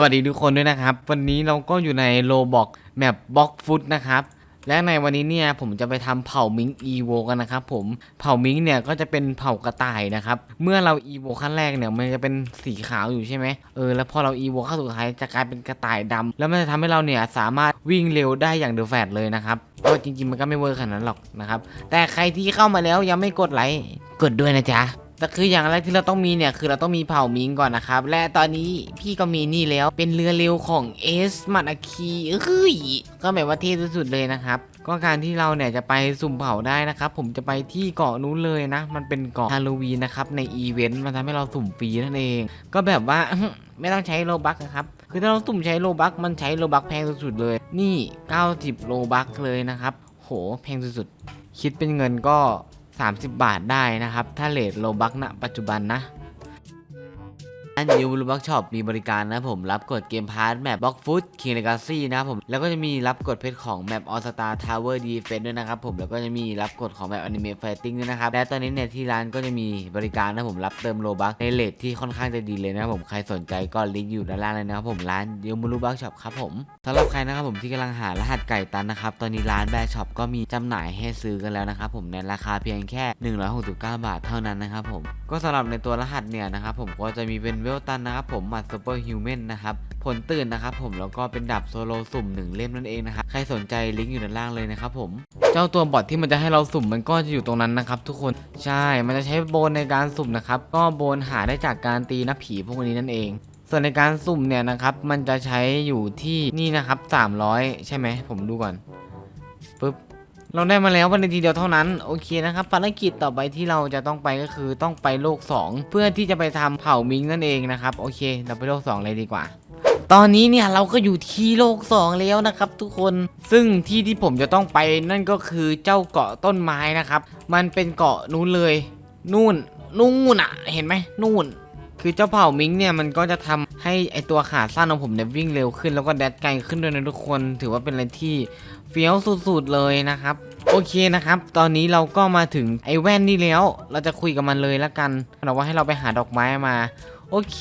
วัสดีทุกคนด้วยนะครับ วันนี้เราก็อยู่ในโลบอกแมปบ็อกฟุตนะครับ และในวันนี้เนี่ยผมจะไปทำเผ่ามิงอีโวกันนะครับผมเผ่ามิงเนี่ยก็จะเป็นเผ่ากระต่ายนะครับ เมื่อเราอีโวขั้นแรกเนี่ยมันจะเป็นสีขาวอยู่ใช่ไหมเออแล้วพอเราอีโวขั้นสุดท้ายจะกลายเป็นกระต่ายดำแล้วมันจะทำให้เราเนี่ยสามารถวิ่งเร็วได้อย่างเดอะแฟดเลยนะครับก็จริงๆมันก็ไม่เวอร์ขนาดนั้นหรอกนะครับแต่ใครที่เข้ามาแล้วยังไม่กดไลค์กดด้วยนะจ๊ะ แต่คืออย่างแรกที่เราต้องมีเนี่ยคือเราต้องมีเผ่ามิงก่อนนะครับ และตอนนี้พี่ก็มีนี่แล้วเป็นเรือเร็วของเอสมานาคีเอ้ยก็แบบว่าเท่สุดๆเลยนะครับก็การที่เราเนี่ยจะไปสุ่มเผ่าได้นะครับ ผมจะไปที่เกาะนู้นเลยนะ มันเป็นเกาะฮาโลวีนนะครับ ในอีเวนต์มันทำให้เราสุ่มฟรีนั่นเอง ก็แบบว่าไม่ต้องใช้โลบักนะครับ คือถ้าเราสุ่มใช้โลบักมันใช้โลบักแพงสุดๆเลย นี่ 90 โลบักเลยนะครับ โหแพงสุดๆ คิดเป็นเงินก็ 30 บาทได้นะครับ ถ้าเลทโลบักณปัจจุบันนะ อันยูรูบักช็อปมีบริการนะผมรับกดเกมพาร์ทแมปบล็อกฟุตคิงเลกาซี่นะครับผมแล้วก็จะมีรับกดเพชรของแมปออสตาทาวเวอร์ดีเฟนด้วยนะครับผมแล้วก็จะมีรับกดของแมปอนิเมะไฟติ้งด้วยนะครับและตอนนี้เนี่ยที่ร้านก็จะมีบริการนะผมรับเติมโลบักในเลทที่ค่อนข้างจะดีเลยนะครับผมใครสนใจก็ลิงก์อยู่ด้านล่างเลยนะครับผมร้านยูรูบักช็อปครับผมสำหรับใครนะครับผมที่กำลังหารหัสไก่ตันนะครับตอนนี้ร้านแบร์ช็อปก็มีจำหน่ายให้ซื้อกันแล้วนะครับผมในราคาเพียงแค่ 169 บาทเท่านั้นนะครับผมก็สำหรับในตัวรหัสเนี่ยนะครับผมก็จะมีเป็นเวลตันนะครับผมมัดซูเปอร์ฮิวแมนนะครับผลตื่นนะครับผมแล้วก็เป็นดับโซโลสุ่มหนึ่งเล่มนั่นเองนะครับใครสนใจลิงก์อยู่ด้านล่างเลยนะครับผมเจ้าตัวบอทที่มันจะให้เราสุ่มมันก็จะอยู่ตรงนั้นนะครับทุกคนใช่มันจะใช้โบนในการสุ่มนะครับก็โบนหาได้จากการตีนักผีพวกนี้นั่นเองส่วนในการสุ่มเนี่ยนะครับ มันจะใช้อยู่ที่นี่นะครับ 300 ใช่ไหม ผมดูก่อนปึ๊บ เราได้มาแล้ววันในทีเดียวเท่านั้นโอเคนะครับภารกิจต่อไปที่เราจะต้องไปก็คือต้องไปโลก 2 เพื่อที่จะไปทำเผ่ามิงนั่นเองนะครับโอเค เราไปโลก 2 เลยดีกว่า ตอนนี้เนี่ยเราก็อยู่ที่โลก 2 แล้วนะครับ ทุกคนซึ่งที่ที่ผมจะต้องไปนั่นก็คือเจ้าเกาะต้นไม้นะครับ มันเป็นเกาะนู้นเลย นู่นนู่นอะ เห็นไหมนู่น คือเจ้าเผ่ามิงเนี่ยมันก็จะทำให้ไอตัวขาสั้นของผมเนี่ยวิ่งเร็วขึ้นแล้วก็แดดไกลขึ้นด้วยนะทุกคน ถือว่าเป็นอะไรที่เฟี้ยวสุดๆเลยนะครับ โอเคนะครับ ตอนนี้เราก็มาถึงไอแว่นนี่แล้ว เราจะคุยกับมันเลยละกันเราว่าให้เราไปหาดอกไม้มาโอเค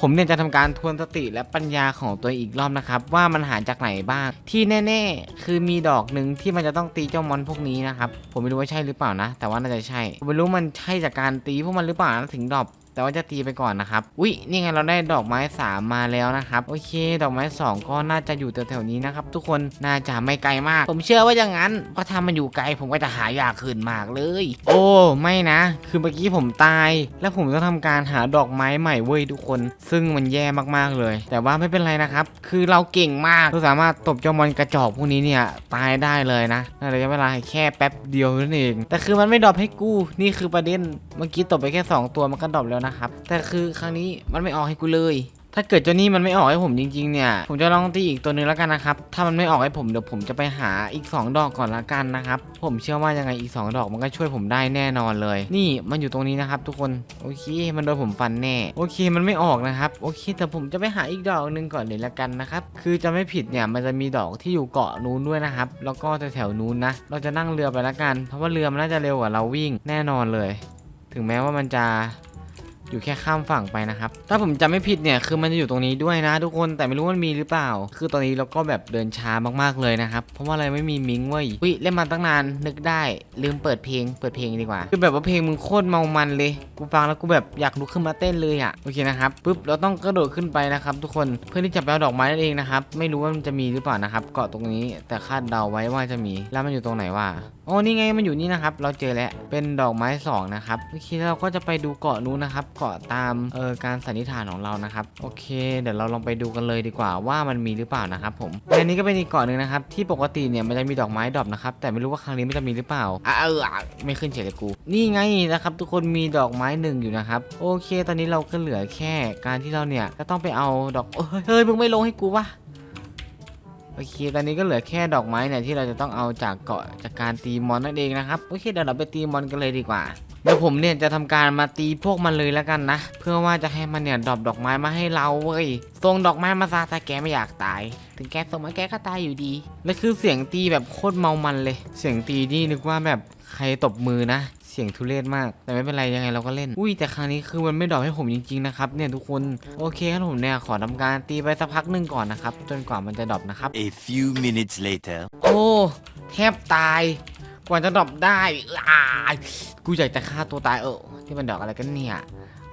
ผมเนี่ยจะทำการทวนสติและปัญญาของตัวองอีกรอบนะครับ ว่ามันหาจากไหนบ้าง ที่แน่ ๆ คือมีดอกหนึ่งที่มันจะต้องตีเจ้ามอนพวกนี้นะครับ ผมไม่รู้ว่าใช่หรือเปล่านะ แต่ว่าน่าจะใช่ ผมไม่รู้มันใช่จากการตีพวกมันหรือเปล่านะถึงดอก แต่ว่าจะตีไปก่อนนะครับอุ๊ยนี่ไงเราได้ดอกไม้ 3 มาแล้วนะครับโอเค ดอกไม้ 2 ก็น่าจะอยู่แถวๆนี้นะครับทุกคนน่าจะไม่ไกลมาก ผมเชื่อว่าอย่างนั้นเพราะถ้ามันอยู่ไกลผมก็จะหายากขึ้นมากเลย โอ้ไม่นะ คือเมื่อกี้ผมตาย แล้วผมต้องทำการหาดอกไม้ใหม่เว้ยทุกคน ซึ่งมันแย่มากๆเลย แต่ว่าไม่เป็นไรนะครับ คือเราเก่งมากเราสามารถตบเจ้ามอนกระจอกพวกนี้เนี่ยตายได้เลยนะในระยะเวลาแค่แป๊บเดียวนั่นเอง แต่คือมันไม่ดรอปให้กูนี่คือประเด็นเมื่อกี้ตบไปแค่ 2 ตัวมันก็ดรอปแล้วนะครับ แต่คือครั้งนี้มันไม่ออกให้กูเลย ถ้าเกิดเจ้านี่มันไม่ออกให้ผมจริงๆเนี่ย ผมจะลองตีอีกตัวหนึงแล้วกันนะครับ ถ้ามันไม่ออกให้ผมเดี๋ยวผมจะไปหาอีก 2 ดอกก่อนละกันนะครับ ผมเชื่อว่ายังไงอีก 2 ดอกมันก็ช่วยผมได้แน่นอนเลย นี่มันอยู่ตรงนี้นะครับ ทุกคน โอเค มันโดนผมฟันแน่ โอเค มันไม่ออกนะครับ โอเค แต่ผมจะไปหาอีกดอกหนึ่งก่อนเลยละกันนะครับ คือจะไม่ผิดเนี่ย มันจะมีดอกที่อยู่เกาะนู้นด้วยนะครับ แล้วก็แถวๆนู้นนะ เราจะนั่งเรือไปละกัน เพราะว่าเรือมันน่าจะเร็วกว่าเราวิ่งแน่นอนเลย ถึงแม้ว่ามันจะ อยู่แค่ข้ามฝั่งไปนะครับ ถ้าผมจำไม่ผิดเนี่ยคือมันจะอยู่ตรงนี้ด้วยนะ ทุกคนแต่ไม่รู้มันมีหรือเปล่า คือตอนนี้เราก็แบบเดินช้ามากๆเลยนะครับ เพราะว่าอะไรไม่มีมิงเว้ยอุ้ยเล่นมาตั้งนานนึกได้ ลืมเปิดเพลง เปิดเพลงดีกว่า คือแบบว่าเพลงมึงโคตรเมามันเลย กูฟังแล้วกูแบบอยากลุกขึ้นมาเต้นเลยอะ่ะโอเคนะครับปุ๊บเราต้องกระโดดขึ้นไปนะครับ ทุกคนเพื่อที่จะไปเอาดอกไม้นั่นเองนะครับไม่รู้ว่ามันจะมีหรือเปล่านะครับ เกาะตรงนี้แต่คาดเดาไว้ว่าจะมีแล้วมันอยู่ตรงไหนวะโอ้นี่ไงมันอยู่นี่นะครับ เราเจอแล้วเป็นดอกไม้สองนะครับโอเคเราก็จะไปดูเกาะนู้นนะครับ เกาะตามเอ่อการสันนิษฐานของเรานะครับ โอเค เดี๋ยวเราลองไปดูกันเลยดีกว่าว่ามันมีหรือเปล่านะครับผมและนี้ก็เป็นอีกเกาะหนึ่งนะครับที่ปกติเนี่ยมันจะมีดอกไม้ดอกนะครับแต่ไม่รู้ว่าครั้งนี้มันจะมีหรือเปล่าอะเออไม่ขึ้นเฉยเลยกู นี่ไงนะครับทุกคนมีดอกไม้หนึ่งอยู่นะครับโอเค ตอนนี้เราก็เหลือแค่การที่เราเนี่ยจะต้องไปเอาดอกเอ้ยเฮ้ยมึงไม่ลงให้กูวะ โอเค ตอนนี้ก็เหลือแค่ดอกไม้เนี่ยที่เราจะต้องเอาจากเกาะจากการตีมอนนั่นเองนะครับ โอเคเดี๋ยวเราไปตีมอนกันเลยดีกว่า เดี๋ยวผมเนี่ยจะทำการมาตีพวกมันเลยแล้วกันนะ เพื่อว่าจะให้มันเนี่ยดรอปดอกไม้มาให้เราเว้ย ส่งดอกไม้มาซาแต่แกไม่อยากตาย ถึงแกส่งมาแกก็ตายอยู่ดี และคือเสียงตีแบบโคตรเมามันเลย เสียงตีนี่นึกว่าแบบใครตบมือนะ เสียงทุเรศมาก แต่ไม่เป็นไรยังไงเราก็เล่น อุ้ยแต่ครั้งนี้คือมันไม่ดรอปให้ผมจริงๆนะครับเนี่ยทุกคนโอเคครับผมเนี่ยขอทำการตีไปสักพักหนึ่งก่อนนะครับจนกว่ามันจะดรอปนะครับ A few minutes later. โอ้แทบตายกว่าจะดรอปได้อ้ายกูอยากจะฆ่าตัวตายเออที่มันดอกอะไรกันเนี่ย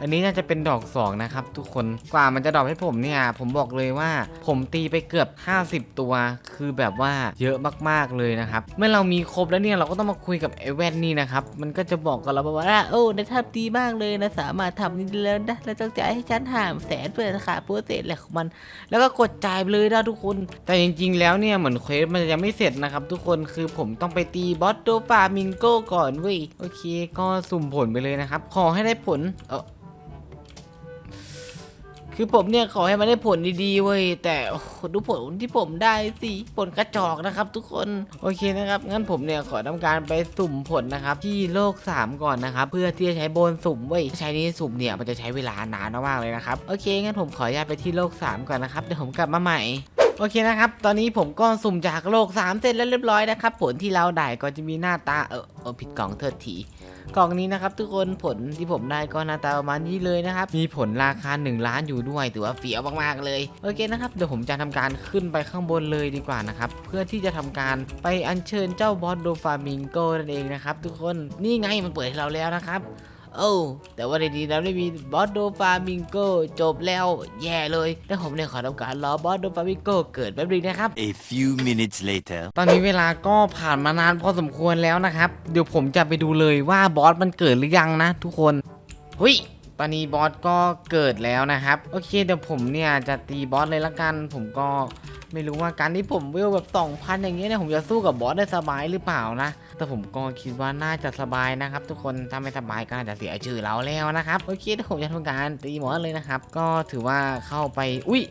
อันนี้น่าจะเป็นดอกสองนะครับ ทุกคนกว่ามันจะดอปให้ผมเนี่ย ผมบอกเลยว่า ผมตีไปเกือบ 50 ตัว คือแบบว่าเยอะมากๆเลยนะครับ เมื่อเรามีครบแล้วเนี่ยเราก็ต้องมาคุยกับไอแว่นนี่นะครับ มันก็จะบอกกับเราว่าโอ้ได้ทำดีมากเลยนะสามารถทำนี่แล้วนะแล้วต้องจ่ายให้ฉันหามแสนเพื่อขาโปรเซสอะไรของมัน แล้วก็กดจ่ายไปเลยนะทุกคน แต่จริง ๆ แล้วเนี่ยเหมือนเควสมันยังไม่เสร็จนะครับ ทุกคนคือผมต้องไปตีบอสโดฟามิงโกก่อนเว้ยโอเค ก็สุ่มผลไปเลยนะครับขอให้ได้ผลเออ คือผมเนี่ยขอให้มันได้ผลดีๆเว้ยแต่ดูผลที่ผมได้สิผลกระจอกนะครับ ทุกคนโอเคนะครับงั้นผมเนี่ยขอทำการไปสุ่มผลนะครับ ที่โลก 3 ก่อนนะครับ เพื่อที่จะใช้โบนสุ่มเว้ยใช้นี้สุ่มเนี่ยมันจะใช้เวลานานมากๆเลยนะครับโอเคงั้นผมขออนุญาตไปที่โลก 3 ก่อนนะครับเดี๋ยวผมกลับมาใหม่ โอเคนะครับ ตอนนี้ผมก็สุ่มจากโลก 3 เสร็จแล้วเรียบร้อยนะครับ ผลที่เราได้ก็จะมีหน้าตาเออเออผิดกล่องเทิดทีกล่องนี้นะครับ ทุกคนผลที่ผมได้ก็หน้าตาประมาณนี้เลยนะครับ มีผลราคา 1 ล้านอยู่ด้วยถือว่าเฟี้ยวมากๆเลย โอเคนะครับ เดี๋ยวผมจะทำการขึ้นไปข้างบนเลยดีกว่านะครับ เพื่อที่จะทำการไปอัญเชิญเจ้าบอสโดฟามิงโกนั่นเองนะครับทุกคนนี่ไงมันเปิดให้เราแล้วนะครับ โอ้แต่ว่าในนี้เราได้มีบอสโดฟามิงโกจบแล้วแย่เลยแต่ผมเนี่ยขอทำการรอบอสโดฟามิงโกเกิดแป๊บนึงนะครับ A few minutes later. ตอนนี้เวลาก็ผ่านมานานพอสมควรแล้วนะครับ เดี๋ยวผมจะไปดูเลยว่าบอสมันเกิดหรือยังนะ ทุกคนเฮ้ยตอนนี้บอสก็เกิดแล้วนะครับ โอเคเดี๋ยวผมเนี่ยจะตีบอสเลยละกัน ผมก็ ไม่รู้ว่าการที่ผมเวลแบบ2,000อย่างเงี้ยเนี่ยผมจะสู้กับบอสได้สบายหรือเปล่านะ แต่ผมก็คิดว่าน่าจะสบายนะครับ ทุกคนถ้าไม่สบายก็น่าจะเสียชื่อเราแล้วนะครับโอเคผมจะทำการตีบอสเลยนะครับ ก็ถือว่าเข้าไปอุ้ย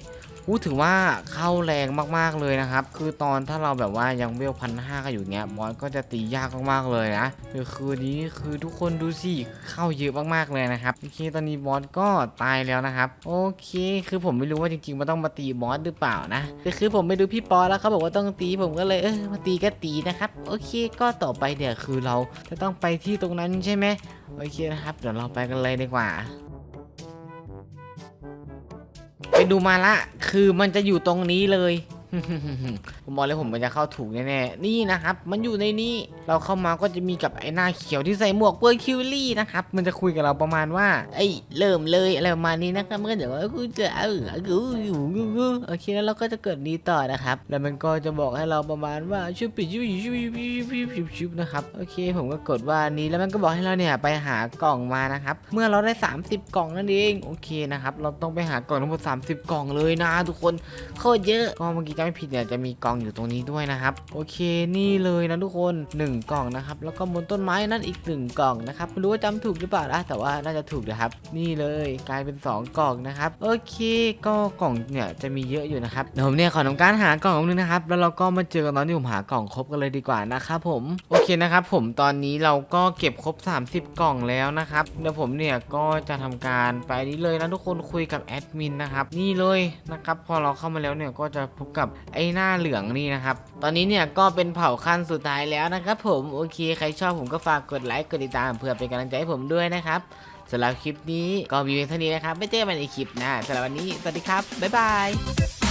อู้ถือว่าเข้าแรงมากๆเลยนะครับ คือตอนถ้าเราแบบว่ายังเวลพันห้าก็อยู่เงี้ยบอสก็จะตียากมากๆเลยนะคือคืนนี้คือทุกคนดูสิเข้าเยอะมากๆเลยนะครับโอเคตอนนี้บอสก็ตายแล้วนะครับโอเคคือผมไม่รู้ว่าจริงๆมันต้องมาตีบอสหรือเปล่านะแต่คือผมไปดูพี่ปอแล้วเขาบอกว่าต้องตีผมก็เลยเออมาตีก็ตีนะครับโอเคก็ต่อไปเดี๋ยวคือเราจะต้องไปที่ตรงนั้นใช่ไหมโอเคนะครับเดี๋ยวเราไปกันเลยดีกว่า ดูมาละ คือมันจะอยู่ตรงนี้เลย ผมบอกเลยผมมันจะเข้าถูกแน่ๆ นี่นะครับ มันอยู่ในนี้ เราเข้ามาก็จะมีกับไอ้หน้าเขียวที่ใส่หมวกเปอร์คิวลี่นะครับ มันจะคุยกับเราประมาณว่า ไอ้เริ่มเลยอะไรประมาณนี้นะครับมันก็จะว่ากูจะเออกูอยู่กูโอเคแล้วเราก็จะเกิดนี้ต่อนะครับ แล้วมันก็จะบอกให้เราประมาณว่าชุบปิชุบชุบชุบชุบชุบชุบนะครับ โอเค ผมก็กดว่านี้แล้วมันก็บอกให้เราเนี่ยไปหากล่องมานะครับ เมื่อเราได้ 30 กล่องนั่นเอง โอเคนะครับ เราต้องไปหากล่องทั้งหมด30 กล่องเลยนะทุกคน โคตรเยอะ ก็เมื่อกี้จำไม่ผิดเนี่ยจะมีกล่องอยู่ตรงนี้ด้วยนะครับ โอเคนี่เลยนะทุกคน 1 กล่องนะครับ แล้วก็บนต้นไม้นั่นอีก 1 กล่องนะครับไม่รู้ว่าจำถูกหรือเปล่านะแต่ว่าน่าจะถูกนะครับ นี่เลยกลายเป็น 2 กล่องนะครับโอเคก็กล่องเนี่ยจะมีเยอะอยู่นะครับเดี๋ยวผมเนี่ยขอทำการหากล่องนึงนะครับ แล้วเราก็มาเจอกันตอนที่ผมหากล่องครบกันเลยดีกว่านะครับผมโอเคนะครับ ผมตอนนี้เราก็เก็บครบ 30 กล่องแล้วนะครับเดี๋ยวผมเนี่ยก็จะทำการไปนี้เลยนะทุกคนคุยกับแอดมินนะครับนี่เลยนะครับพอเราเข้ามาแล้วเนี่ยก็จะพบกับกับไอ้หน้าเหลืองนี่นะครับ ตอนนี้เนี่ยก็เป็นเผ่าขั้นสุดท้ายแล้วนะครับผม โอเค ใครชอบผมก็ฝากกดไลค์กดติดตามเพื่อเป็นกำลังใจให้ผมด้วยนะครับสำหรับคลิปนี้ก็มีเพียงเท่านี้นะครับ ไม่เจอกันในคลิปหน้าสำหรับวันนี้ สวัสดีครับ บ๊ายบาย